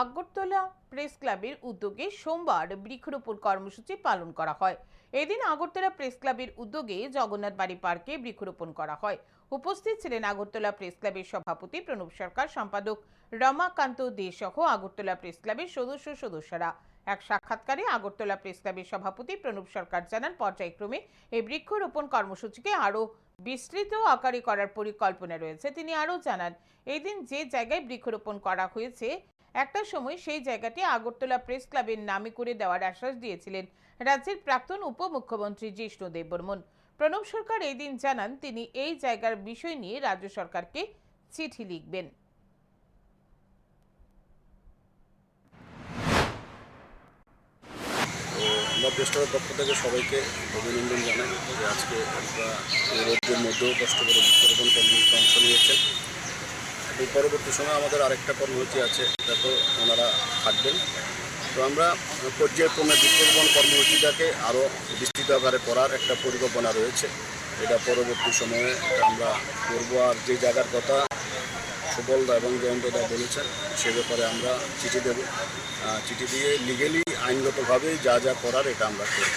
Agartala press ক্লাবের উদ্যোগে সোমবার বৃক্ষরোপণ কর্মসূচি পালন করা হয়। এদিন আগরতলা প্রেস ক্লাবের উদ্যোগে জগন্নাথ বাড়ি পার্কে বৃক্ষরোপণ করা হয়। উপস্থিত ছিলেন আগরতলা প্রেস ক্লাবের সভাপতি প্রণব সরকার, সম্পাদক রমাকান্ত দে সহ আগরতলা প্রেস ক্লাবের সদস্য সদস্যরা। এক সাক্ষাৎকারে আগরতলা প্রেস ক্লাবের সভাপতি প্রণব সরকার জানান, পর্যায়ক্রমে এই বৃক্ষরোপণ কর্মসূচিকে আরও বিস্তৃত আকারে করার পরিকল্পনা রয়েছে। তিনি আরও জানান এই দিন যে জায়গায় বৃক্ষরোপণ করা হয়েছে একটা সময় সেই জায়গাটি আগরতলা প্রেস ক্লাবের নামে করে দেওয়ার আশ্বাস দিয়েছিলেন রাজ্যের প্রাক্তন উপমুখ্যমন্ত্রী জিষ্ণু দেববর্মন। প্রণব সরকার এই দিন জানান, তিনি এই জায়গার বিষয় নিয়ে রাজ্য সরকারকে চিঠি লিখবেন। আমরা পক্ষ থেকে সবাইকে অভিনন্দন জানাই যে আজকে আমরা এই রোদ্রের মধ্যেও কষ্ট করে বৃক্ষরোপণ কর্মসূচিতে অংশ নিয়েছেন। পরবর্তী সময় আমাদের আরেকটা কর্মসূচি আছে, যাতে ওনারা থাকবেন। তো আমরা পর্যায়ক্রমে বৃক্ষরোপণ কর্মসূচিটাকে আরও বিস্তৃত আকারে করার একটা পরিকল্পনা রয়েছে। এটা পরবর্তী সময়ে আমরা করব। আর যে জায়গার কথা সুবলদা এবং জয়ন্তদা বলেছেন, সে ব্যাপারে আমরা চিঠি দেব। চিঠি দিয়ে লিগেলি আইনগতভাবে যা যা করার এটা আমরা করব।